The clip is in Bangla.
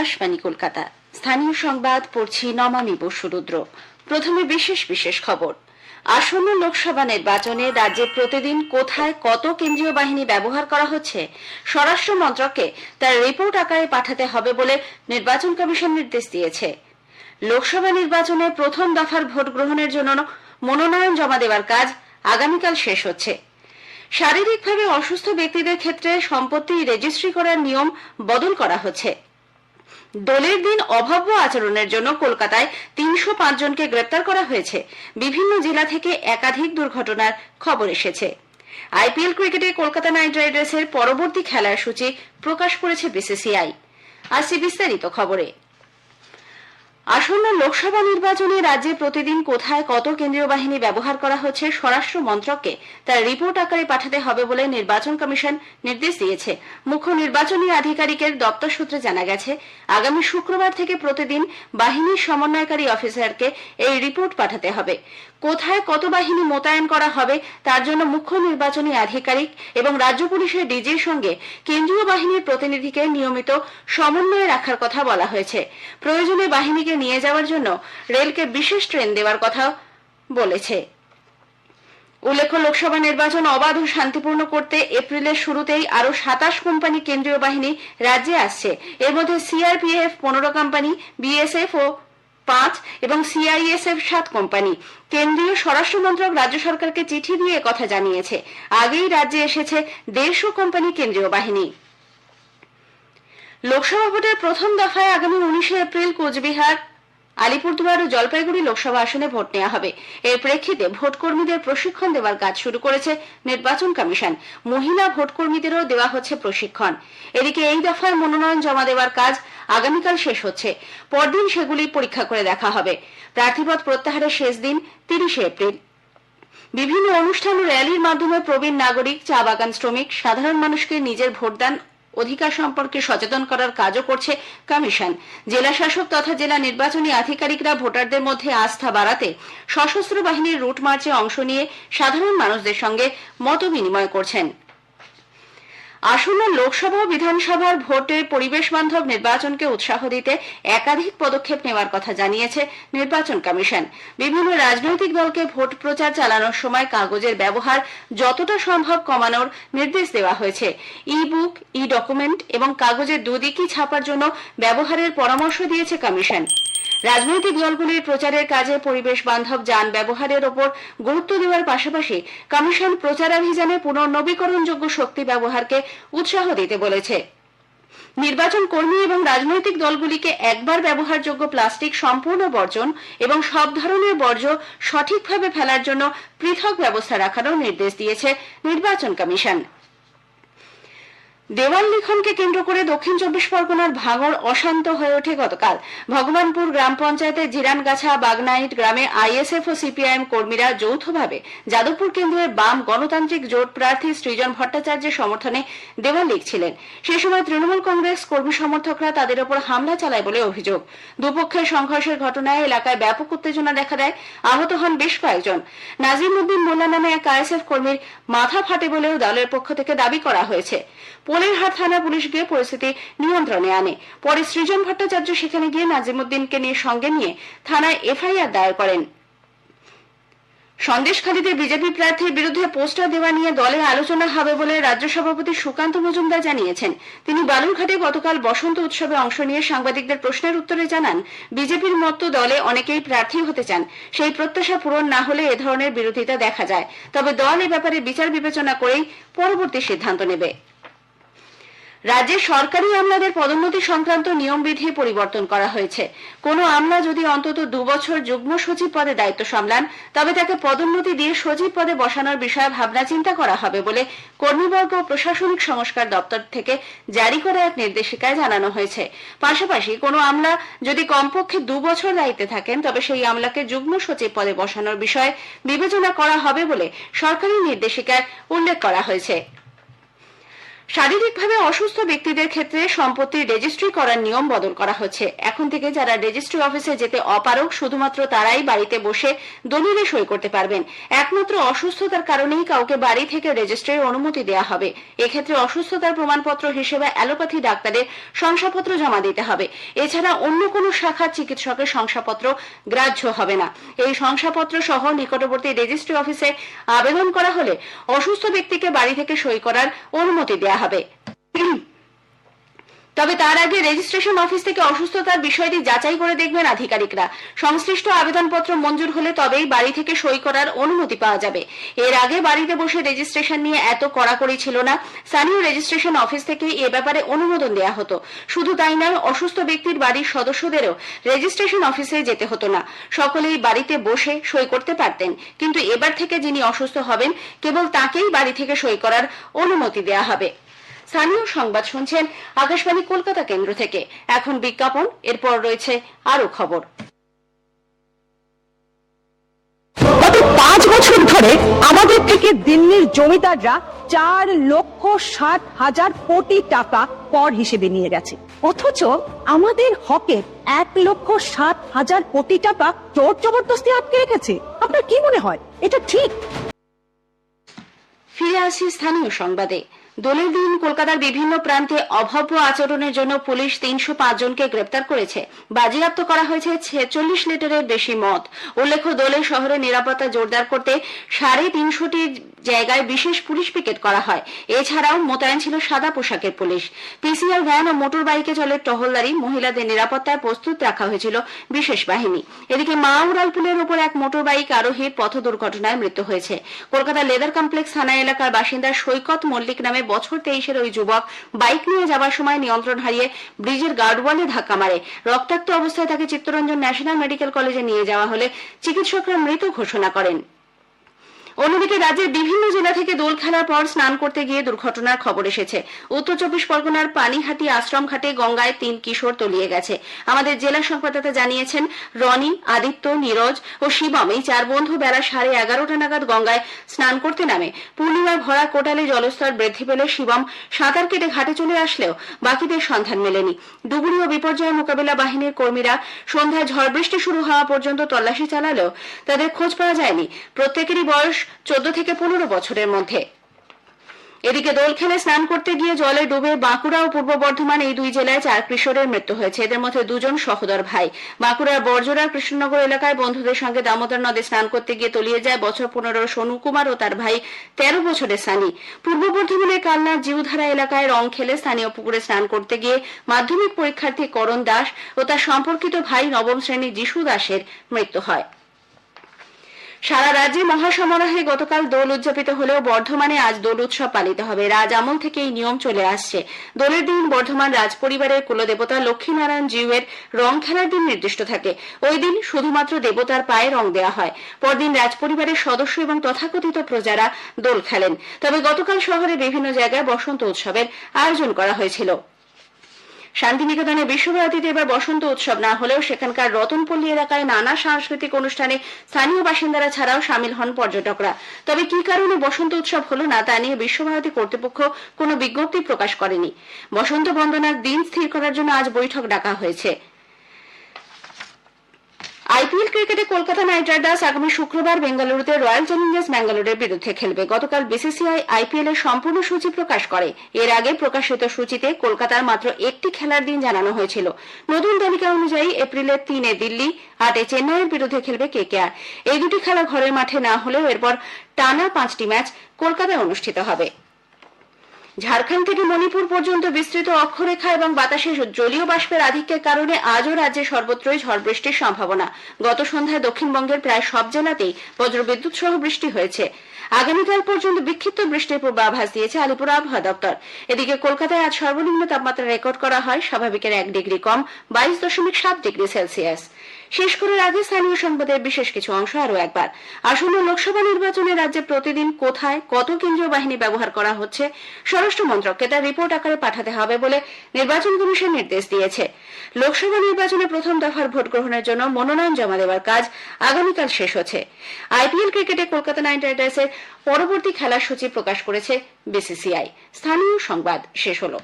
আকাশবাণী কলকাতা। স্থানীয় সংবাদ, পড়ছি নমামি বসুরুদ্র প্রথমে বিশেষ বিশেষ খবর। আসন্ন লোকসভা নির্বাচনে রাজ্যে প্রতিদিন কোথায় কত কেন্দ্রীয় বাহিনী ব্যবহার করা হচ্ছে, স্বরাষ্ট্র মন্ত্রককে তার রিপোর্ট আকারে পাঠাতে হবে বলে নির্বাচন কমিশন নির্দেশ দিয়েছে। লোকসভা নির্বাচনে প্রথম দফার ভোট গ্রহণের জন্য মনোনয়ন জমা দেওয়ার কাজ আগামীকাল শেষ হচ্ছে। শারীরিকভাবে অসুস্থ ব্যক্তিদের ক্ষেত্রে সম্পত্তি রেজিস্ট্রি করার নিয়ম বদল করা হচ্ছে। দোলের দিন অভাব্য আচরণের জন্য কলকাতায় তিনশো পাঁচ জনকে গ্রেপ্তার করা হয়েছে। বিভিন্ন জেলা থেকে একাধিক দুর্ঘটনার খবর এসেছে। আইপিএল ক্রিকেটে কলকাতা নাইট রাইডার্সের পরবর্তী খেলার সূচি প্রকাশ করেছে বিসিসিআই। আসছে বিস্তারিত খবরে। আসন্ন লোকসভা নির্বাচনে রাজ্যে প্রতিদিন কোথায় কত কেন্দ্রীয় বাহিনী ব্যবহার করা হচ্ছে স্বরাষ্ট্র মন্ত্রককে, তার রিপোর্ট আকারে পাঠাতে হবে বলে নির্বাচন কমিশন নির্দেশ দিয়েছে। মুখ্য নির্বাচনী আধিকারিকের দপ্তর সূত্রে জানা গেছে, আগামী শুক্রবার থেকে প্রতিদিন বাহিনীর সমন্বয়কারী অফিসারকে এই রিপোর্ট পাঠাতে হবে। কোথায় কত বাহিনী মোতায়েন করা হবে তার জন্য মুখ্য নির্বাচনী আধিকারিক এবং রাজ্য পুলিশের ডিজির সঙ্গে কেন্দ্রীয় বাহিনীর প্রতিনিধিকে নিয়মিত সমন্বয়ে রাখার কথা বলা হয়েছে। প্রয়োজনে বাহিনীকে নিয়ে যাওয়ার জন্য রেলকে বিশেষ ট্রেন দেওয়ার কথা বলেছে। উল্লেখ্য, লোকসভা নির্বাচন অবাধ ও শান্তিপূর্ণ করতে এপ্রিলের শুরুতেই আরও সাতাশ কোম্পানি কেন্দ্রীয় বাহিনী রাজ্যে আসছে। এর মধ্যে সিআরপিএফ পনেরো কোম্পানি, বিএসএফ ও পাঁচ এবং সিআইএসএফ সাত কোম্পানি। কেন্দ্রীয় স্বরাষ্ট্র মন্ত্রক রাজ্য সরকারকে চিঠি দিয়ে কথা জানিয়েছে। আগেই রাজ্যে এসেছে দেড়শো কোম্পানি কেন্দ্রীয় বাহিনী। লোকসভা ভোটের প্রথম দফায় আগামী উনিশে এপ্রিল কোচবিহার, আলিপুরদুয়ার ও জলপাইগুড়ি লোকসভা আসনে ভোট নেওয়া হবে। এর প্রেক্ষিতে ভোটকর্মীদের প্রশিক্ষণ দেওয়ার কাজ শুরু করেছে নির্বাচন কমিশন। মহিলা ভোটকর্মীদেরও দেওয়া হচ্ছে প্রশিক্ষণ। এদিকে এই দফায় মনোনয়ন জমা দেওয়ার কাজ আগামীকাল শেষ হচ্ছে। পরদিন সেগুলি পরীক্ষা করে দেখা হবে। প্রার্থীপদ প্রত্যাহারের শেষ দিন তিরিশে এপ্রিল। বিভিন্ন অনুষ্ঠান ও র্যালির মাধ্যমে প্রবীণ নাগরিক, চা বাগান শ্রমিক, সাধারণ মানুষকে নিজের ভোটদান অধিকার সম্পর্কে সচেতন করার কাজও করছে কমিশন। জেলা শাসক তথা জেলা নির্বাচনী আধিকারিকরা ভোটারদের মধ্যে আস্থা বাড়াতে সশস্ত্র বাহিনীর রুট মার্চে অংশ নিয়ে সাধারণ মানুষদের সঙ্গে মত বিনিময় করছেন। আসন্ন লোকসভা বিধানসভার ভোটে পরিবেশ বান্ধব নির্বাচনকে উৎসাহ দিতে একাধিক পদক্ষেপ নেওয়ার কথা জানিয়েছে নির্বাচন কমিশন। বিভিন্ন রাজনৈতিক দলকে ভোট প্রচার চালানোর সময় কাগজের ব্যবহার যতটা সম্ভব কমানোর নির্দেশ দেওয়া হয়েছে। ই বুক ই ডকুমেন্ট এবং কাগজের দুদিকই ছাপার জন্য ব্যবহারের পরামর্শ দিয়েছে কমিশন। রাজনৈতিক দলগুলির প্রচারের কাজে পরিবেশ বান্ধব যান ব্যবহারের ওপর গুরুত্ব দেওয়ার পাশাপাশি কমিশন প্রচারাভিযানে পুনর্নবীকরণযোগ্য শক্তি ব্যবহারকে উৎসাহ দিতে বলেছে। নির্বাচন কর্মী এবং রাজনৈতিক দলগুলিকে একবার ব্যবহারযোগ্য প্লাস্টিক সম্পূর্ণ বর্জন এবং সব ধরনের বর্জ্য সঠিকভাবে ফেলার জন্য পৃথক ব্যবস্থা রাখারও নির্দেশ দিয়েছে নির্বাচন কমিশন। দেওয়াল লিখনকে কেন্দ্র করে দক্ষিণ চব্বিশ পরগনার ভাঙড় অশান্ত হয়ে ওঠে গতকাল। ভগবানপুর গ্রাম পঞ্চায়েতের জিরানগাছা বাগনাইট গ্রামে আইএসএফ ও সিপিআইএম কর্মীরা যৌথভাবে যাদবপুর কেন্দ্রের বাম গণতান্ত্রিক জোট প্রার্থী সৃজন ভট্টাচার্যের সমর্থনে দেওয়াল লিখছিলেন। সে সময় তৃণমূল কংগ্রেস কর্মী সমর্থকরা তাদের ওপর হামলা চালায় বলে অভিযোগ। দুপক্ষের সংঘর্ষের ঘটনায় এলাকায় ব্যাপক উত্তেজনা দেখা দেয়। আহত হন বেশ কয়েকজন। নাজিম উদ্দিন মোল্লা নামে এক আইএসএফ কর্মীর মাথা ফাটে বলেও দলের পক্ষ থেকে দাবি করা হয়েছে। পোলেরহাট থানা পুলিশ গিয়ে পরিস্থিতি নিয়ন্ত্রণে আনে। পরে সৃজন ভট্টাচার্য সেখানে গিয়ে নাজিমুদ্দিনকে নিয়ে সঙ্গে নিয়ে থানায় এফআইআর দায়ের করেন। সন্দেশখালীতে বিজেপি প্রার্থীর বিরুদ্ধে পোস্টার দেওয়া নিয়ে দলে আলোচনা হবে বলে রাজ্য সভাপতি সুকান্ত মজুমদার জানিয়েছেন। তিনি বালুরঘাটে গতকাল বসন্ত উৎসবে অংশ নিয়ে সাংবাদিকদের প্রশ্নের উত্তরে জানান, বিজেপির মতো দলে অনেকেই প্রার্থী হতে চান। সেই প্রত্যাশা পূরণ না হলে এ ধরনের বিরোধিতা দেখা যায়। তবে দল এ ব্যাপারে বিচার বিবেচনা করেই পরবর্তী সিদ্ধান্ত নেবে। রাজ্যে সরকারি আমলাদের পদোন্নতি সংক্রান্ত নিয়মবিধি পরিবর্তন করা হয়েছে। কোনো আমলা যদি অন্তত দুবছর যুগ্ম সচিব পদে দায়িত্ব সামলান, তবে তাকে পদোন্নতি দিয়ে সচিব পদে বসানোর বিষয়ে ভাবনা চিন্তা করা হবে বলে কর্মীবর্গ ও প্রশাসনিক সংস্কার দপ্তর থেকে জারি করা এক নির্দেশিকায় জানানো হয়েছে। পাশাপাশি কোনো আমলা যদি কমপক্ষে দু বছর দায়িত্বে থাকেন, তবে সেই আমলাকে যুগ্ম সচিব পদে বসানোর বিষয়ে বিবেচনা করা হবে বলে সরকারি নির্দেশিকায় উল্লেখ করা হয়েছে। শারীরিকভাবে অসুস্থ ব্যক্তিদের ক্ষেত্রে সম্পত্তির রেজিস্ট্রি করার নিয়ম বদল করা হচ্ছে। এখন থেকে যারা রেজিস্ট্রি অফিসে যেতে অপারক শুধুমাত্র তারাই বাড়িতে বসে দলিলে সই করতে পারবেন। একমাত্র অসুস্থতার কারণেই কাউকে বাড়ি থেকে রেজিস্ট্রির অনুমতি দেওয়া হবে। এক্ষেত্রে অসুস্থতার প্রমাণপত্র হিসেবে অ্যালোপ্যাথি ডাক্তারের শংসাপত্র জমা দিতে হবে। এছাড়া অন্য কোনো শাখার চিকিৎসকের শংসাপত্র গ্রাহ্য হবে না। এই শংসাপত্র সহ নিকটবর্তী রেজিস্ট্রি অফিসে আবেদন করা হলে অসুস্থ ব্যক্তিকে বাড়ি থেকে সই করার অনুমতি দেওয়া হবে। তবে তার আগে রেজিস্ট্রেশন অফিস থেকে অসুস্থতার বিষয়টি যাচাই করে দেখবেন আধিকারিকরা। সংশ্লিষ্ট আবেদনপত্র মঞ্জুর হলে তবেই বাড়ি থেকে সই করার অনুমতি পাওয়া যাবে। এর আগে বাড়িতে বসে রেজিস্ট্রেশন নিয়ে এত কড়াকড়ি ছিল না। স্থানীয় রেজিস্ট্রেশন অফিস থেকে এ ব্যাপারে অনুমোদন দেওয়া হতো। শুধু তাই নয়, অসুস্থ ব্যক্তির বাড়ির সদস্যদেরও রেজিস্ট্রেশন অফিসে যেতে হতো না। সকলেই বাড়িতে বসে সই করতে পারতেন। কিন্তু এবার থেকে যিনি অসুস্থ হবেন, কেবল তাকেই বাড়ি থেকে সই করার অনুমতি দেওয়া হবে। স্থানীয় সংবাদ শুনছেন আকাশবাণী কলকাতা কেন্দ্র থেকে। এখন বিজ্ঞাপন এরপর রয়েছে আরও খবর। গত পাঁচ বছর ধরে আমাদের থেকে দিল্লির জমিদাররা চার লক্ষ ষাট হাজার কোটি টাকা কর হিসেবে নিয়ে গেছে। অথচ আমাদের হকের এক লক্ষ ষাট হাজার কোটি টাকা জোর জবরদস্তি আটকে রেখেছে। আপনার কি মনে হয়? এটা ঠিক? ফিরে আসি স্থানীয় সংবাদে। দোলের দিন কলকাতার বিভিন্ন প্রান্তে অভব্য আচরণের জন্য পুলিশ তিনশো পাঁচ জনকে গ্রেপ্তার করেছে। বাজেয়াপ্ত করা হয়েছে ছেচল্লিশ লিটারের বেশি মদ। উল্লেখ্য, দোলে শহরে নিরাপত্তা জোরদার করতে সাড়ে তিনশোটি জায়গায় বিশেষ পুলিশ পিকেট করা হয়। এছাড়াও মোতায়েন ছিল সাদা পোশাকের পুলিশ। পিসিআর ভ্যান ও মোটর বাইকে চলে টহলদারি। মহিলাদের নিরাপত্তায় প্রস্তুত রাখা হয়েছিল বিশেষ বাহিনী। এদিকে মা উড়ালপুলের ওপর এক মোটর বাইক আরোহীর পথ দুর্ঘটনায় মৃত্যু হয়েছে। কলকাতা লেদার কমপ্লেক্স থানা এলাকার বাসিন্দা সৈকত মল্লিক নামে বছর তেইশের ওই যুবক বাইক নিয়ে যাবার সময় নিয়ন্ত্রণ হারিয়ে ব্রিজের গার্ডওয়ালে ধাক্কা মারে। রক্তাক্ত অবস্থায় তাকে চিত্তরঞ্জন ন্যাশনাল মেডিকেল কলেজে নিয়ে যাওয়া হলে চিকিৎসকরা মৃত ঘোষণা করেন। অন্যদিকে রাজ্যের বিভিন্ন জেলা থেকে দোল খেলার পর স্নান করতে গিয়ে দুর্ঘটনার খবর এসেছে। উত্তর চব্বিশ পরগনার পানিহাটি আশ্রম ঘাটে গঙ্গায় তিন কিশোর তলিয়ে গেছে। আমাদের জেলা সংবাদদাতা জানিয়েছেন, রনি, আদিত্য, নীরজ ও শিবম এই চার বন্ধু বেলা সাড়ে এগারোটা নাগাদ গঙ্গায় স্নান করতে নামে। পূর্ণিমায় ভরা কোটালে জলস্তর বৃদ্ধি পেলে শিবম সাঁতার কেটে ঘাটে চলে আসলেও বাকিদের সন্ধান মেলেনি। ডুবুরি ও বিপর্যয় মোকাবিলা বাহিনীর কর্মীরা সন্ধ্যায় ঝড় বৃষ্টি শুরু হওয়া পর্যন্ত তল্লাশি চালালেও তাদের খোঁজ পাওয়া যায়নি। প্রত্যেকেরই বয়স চোদ্দ থেকে পনেরো বছরের মধ্যে। এদিকে দোল খেলে স্নান করতে গিয়ে জলে ডুবে বাঁকুড়া ও পূর্ব বর্ধমান এই দুই জেলায় চার কিশোরের মৃত্যু হয়েছে। এদের মধ্যে দুজন সহোদর ভাই। বাঁকুড়ার বর্জরা কৃষ্ণনগর এলাকায় বন্ধুদের সঙ্গে দামোদর নদে স্নান করতে গিয়ে তলিয়ে যায় বছর পনেরো সোনু কুমার ও তার ভাই তেরো বছরের সানি। পূর্ব বর্ধমানের কালনার জিউধারা এলাকায় রং খেলে স্থানীয় পুকুরে স্নান করতে গিয়ে মাধ্যমিক পরীক্ষার্থী করণ দাস ও তার সম্পর্কিত ভাই নবম শ্রেণির যিশু দাসের মৃত্যু হয়। সারা রাজ্যে মহাসমারোহে গতকাল দোল উদযাপিত হলেও বর্ধমানে আজ দোল উৎসব পালিত হবে। রাজ আমল থেকে এই নিয়ম চলে আসছে। দোলের দিন বর্ধমান রাজ পরিবারের কুলদেবতা লক্ষ্মীনারায়ণ জিউয়ের রং খেলার দিন নির্দিষ্ট থাকে। ওই দিন শুধুমাত্র দেবতার পায়ে রং দেওয়া হয়। পরদিন রাজ পরিবারের সদস্য এবং তথাকথিত প্রজারা দোল খেলেন। তবে গতকাল শহরে বিভিন্ন জায়গায় বসন্ত উৎসবের আয়োজন করা হয়েছিল। শান্তিনিকেতনে বিশ্বভারতীতে এবার বসন্ত উৎসব। না হলেও সেখানকার রতনপল্লী এলাকায় নানা সাংস্কৃতিক অনুষ্ঠানে স্থানীয় বাসিন্দারা ছাড়াও সামিল হন পর্যটকরা। তবে কি কারণে বসন্ত উৎসব হলো না তা নিয়ে বিশ্বভারতী কর্তৃপক্ষ কোনো বিজ্ঞপ্তি প্রকাশ করেনি। বসন্ত বন্দনার দিন স্থির করার জন্য আজ বৈঠক ডাকা হয়েছে। আইপিএল ক্রিকেটে কলকাতা নাইট রাইডার্স আগামী শুক্রবার বেঙ্গালুরুতে রয়্যাল চ্যালেঞ্জার্স ব্যাঙ্গালোরের বিরুদ্ধে খেলবে। গতকাল বিসিসিআই আইপিএল এর সম্পূর্ণ সূচি প্রকাশ করে। এর আগে প্রকাশিত সূচিতে কলকাতার মাত্র একটি খেলার দিন জানানো হয়েছিল। নতুন তালিকা অনুযায়ী এপ্রিলের তিনে দিল্লি, আটে চেন্নাইয়ের বিরুদ্ধে খেলবে কেকেআর। এই দুটি খেলা ঘরের মাঠে না হলেও এরপর টানা পাঁচটি ম্যাচ কলকাতায় অনুষ্ঠিত হবে। ঝাড়খণ্ড থেকে মণিপুর পর্যন্ত বিস্তৃত অক্ষরেখা এবং বাতাসে জলীয় বাষ্পের আধিক্যের কারণে আজও রাজ্যে সর্বত্রই ঝড় বৃষ্টির সম্ভাবনা। গত সন্ধ্যায় দক্ষিণবঙ্গের প্রায় সব জেলাতেই বজ্রবিদ্যুৎ সহ বৃষ্টি হয়েছে। আগামীকাল পর্যন্ত বিক্ষিপ্ত বৃষ্টির পূর্বাভাস দিয়েছে আলিপুর আবহাওয়া দপ্তর। এদিকে কলকাতায় আজ সর্বনিম্ন তাপমাত্রা রেকর্ড করা হয় স্বাভাবিকের এক ডিগ্রি কম, বাইশ দশমিক সাত ডিগ্রি সেলসিয়াস। শেষ করার আগে স্থানীয় সংবাদের বিশেষ কিছু অংশ আরও একবার। আসন্ন লোকসভা নির্বাচনে রাজ্যে প্রতিদিন কোথায় কত কেন্দ্রীয় বাহিনী ব্যবহার করা হচ্ছে, স্বরাষ্ট্র মন্ত্রককে তার রিপোর্ট আকারে পাঠাতে হবে বলে নির্বাচন কমিশন নির্দেশ দিয়েছে। লোকসভা নির্বাচনে প্রথম দফার ভোট গ্রহণের জন্য মনোনয়ন জমা দেওয়ার কাজ আগামীকাল শেষ হচ্ছে। আইপিএল ক্রিকেটে কলকাতা নাইট রাইডার্সের পরবর্তী খেলার সূচি প্রকাশ করেছে বিসিসিআই। স্থানীয় সংবাদ শেষ হলো।